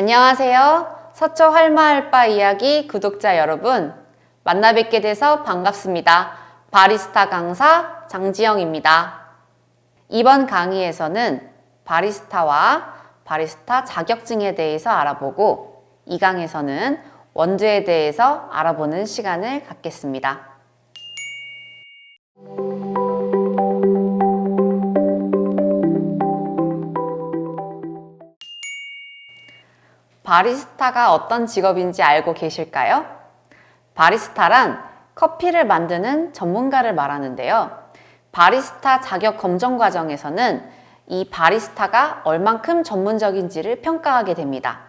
안녕하세요. 서초 할마할바 이야기 구독자 여러분. 만나 뵙게 돼서 반갑습니다. 바리스타 강사 장지영입니다. 이번 강의에서는 바리스타와 바리스타 자격증에 대해서 알아보고 이 강에서는 원두에 대해서 알아보는 시간을 갖겠습니다. 바리스타가 어떤 직업인지 알고 계실까요? 바리스타란 커피를 만드는 전문가를 말하는데요. 바리스타 자격 검정 과정에서는 이 바리스타가 얼만큼 전문적인지를 평가하게 됩니다.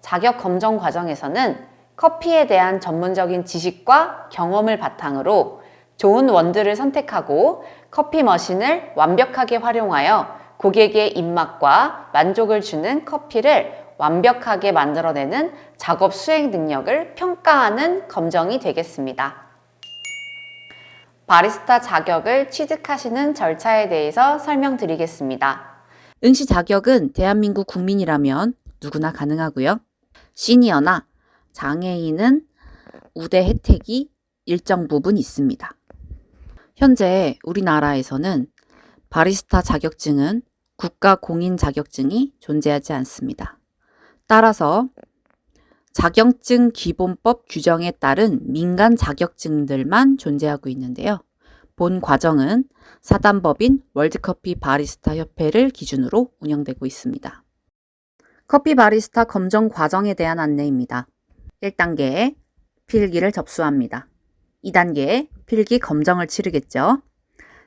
자격 검정 과정에서는 커피에 대한 전문적인 지식과 경험을 바탕으로 좋은 원두를 선택하고 커피 머신을 완벽하게 활용하여 고객의 입맛과 만족을 주는 커피를 완벽하게 만들어내는 작업 수행 능력을 평가하는 검정이 되겠습니다. 바리스타 자격을 취득하시는 절차에 대해서 설명드리겠습니다. 응시 자격은 대한민국 국민이라면 누구나 가능하고요. 시니어나 장애인은 우대 혜택이 일정 부분 있습니다. 현재 우리나라에서는 바리스타 자격증은 국가 공인 자격증이 존재하지 않습니다. 따라서 자격증 기본법 규정에 따른 민간 자격증들만 존재하고 있는데요. 본 과정은 사단법인 월드커피 바리스타 협회를 기준으로 운영되고 있습니다. 커피 바리스타 검정 과정에 대한 안내입니다. 1단계 필기를 접수합니다. 2단계 필기 검정을 치르겠죠.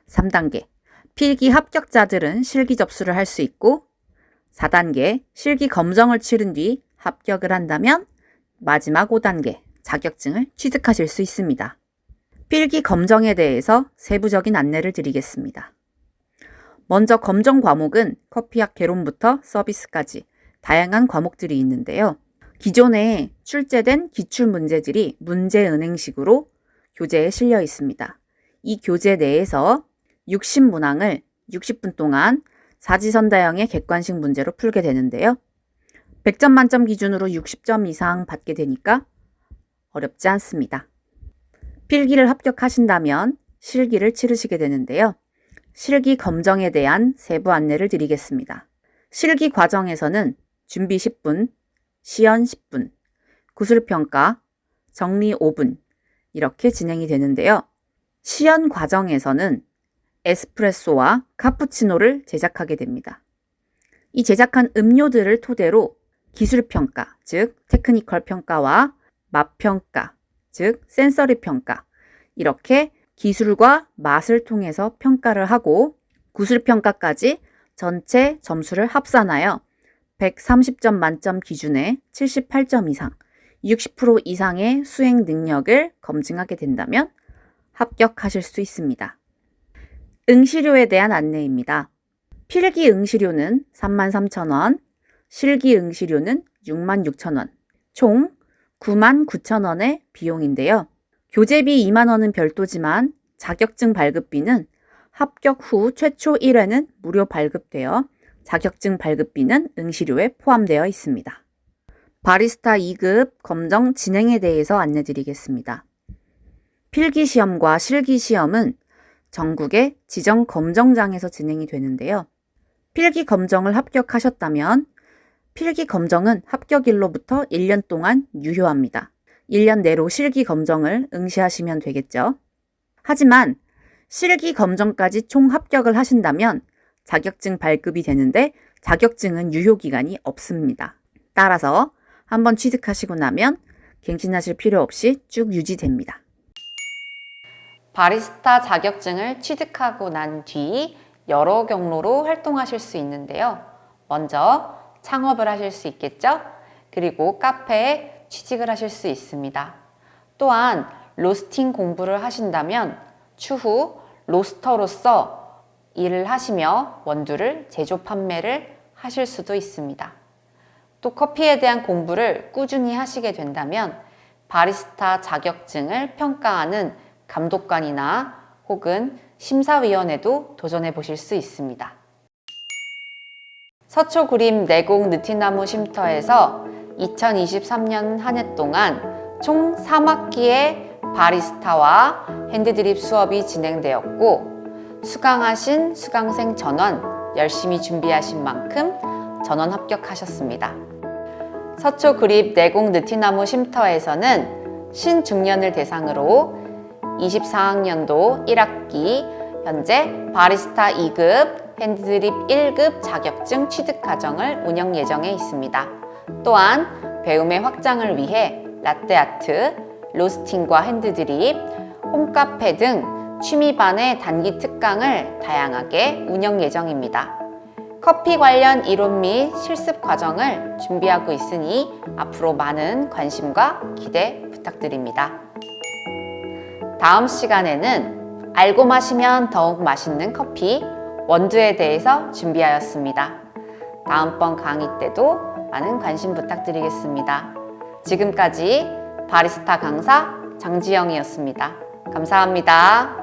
3단계 필기 합격자들은 실기 접수를 할 수 있고 4단계 실기 검정을 치른 뒤 합격을 한다면 마지막 5단계 자격증을 취득하실 수 있습니다. 필기 검정에 대해서 세부적인 안내를 드리겠습니다. 먼저 검정 과목은 커피학 개론부터 서비스까지 다양한 과목들이 있는데요. 기존에 출제된 기출 문제들이 문제 은행식으로 교재에 실려 있습니다. 이 교재 내에서 60문항을 60분 동안 사지선다형의 객관식 문제로 풀게 되는데요. 100점 만점 기준으로 60점 이상 받게 되니까 어렵지 않습니다. 필기를 합격하신다면 실기를 치르시게 되는데요. 실기 검정에 대한 세부 안내를 드리겠습니다. 실기 과정에서는 준비 10분, 시연 10분, 구술평가, 정리 5분 이렇게 진행이 되는데요. 시연 과정에서는 에스프레소와 카푸치노를 제작하게 됩니다. 이 제작한 음료들을 토대로 기술 평가, 즉 테크니컬 평가와 맛 평가, 즉 센서리 평가 이렇게 기술과 맛을 통해서 평가를 하고 구술 평가까지 전체 점수를 합산하여 130점 만점 기준에 78점 이상, 60% 이상의 수행 능력을 검증하게 된다면 합격하실 수 있습니다. 응시료에 대한 안내입니다. 필기 응시료는 33,000원, 실기 응시료는 66,000원, 총 99,000원의 비용인데요. 교재비 2만원은 별도지만 자격증 발급비는 합격 후 최초 1회는 무료 발급되어 자격증 발급비는 응시료에 포함되어 있습니다. 바리스타 2급 검정 진행에 대해서 안내드리겠습니다. 필기 시험과 실기 시험은 전국의 지정 검정장에서 진행이 되는데요. 필기 검정을 합격하셨다면 필기 검정은 합격일로부터 1년 동안 유효합니다. 1년 내로 실기 검정을 응시하시면 되겠죠. 하지만 실기 검정까지 총 합격을 하신다면 자격증 발급이 되는데 자격증은 유효 기간이 없습니다. 따라서 한번 취득하시고 나면 갱신하실 필요 없이 쭉 유지됩니다. 바리스타 자격증을 취득하고 난 뒤 여러 경로로 활동하실 수 있는데요. 먼저 창업을 하실 수 있겠죠? 그리고 카페에 취직을 하실 수 있습니다. 또한 로스팅 공부를 하신다면 추후 로스터로서 일을 하시며 원두를 제조 판매를 하실 수도 있습니다. 또 커피에 대한 공부를 꾸준히 하시게 된다면 바리스타 자격증을 평가하는 감독관이나 혹은 심사위원회도 도전해 보실 수 있습니다. 서초 구림 내곡 느티나무 쉼터에서 2023년 한 해 동안 총 3학기의 바리스타와 핸드드립 수업이 진행되었고 수강하신 수강생 전원 열심히 준비하신 만큼 전원 합격하셨습니다. 서초 그립 내공 느티나무 쉼터에서는 신중년을 대상으로 24학년도 1학기 현재 바리스타 2급, 핸드드립 1급 자격증 취득 과정을 운영 예정에 있습니다. 또한 배움의 확장을 위해 라떼아트, 로스팅과 핸드드립, 홈카페 등 취미반의 단기 특강을 다양하게 운영 예정입니다. 커피 관련 이론 및 실습 과정을 준비하고 있으니 앞으로 많은 관심과 기대 부탁드립니다. 다음 시간에는 알고 마시면 더욱 맛있는 커피 원두에 대해서 준비하였습니다. 다음번 강의 때도 많은 관심 부탁드리겠습니다. 지금까지 바리스타 강사 장지영이었습니다. 감사합니다.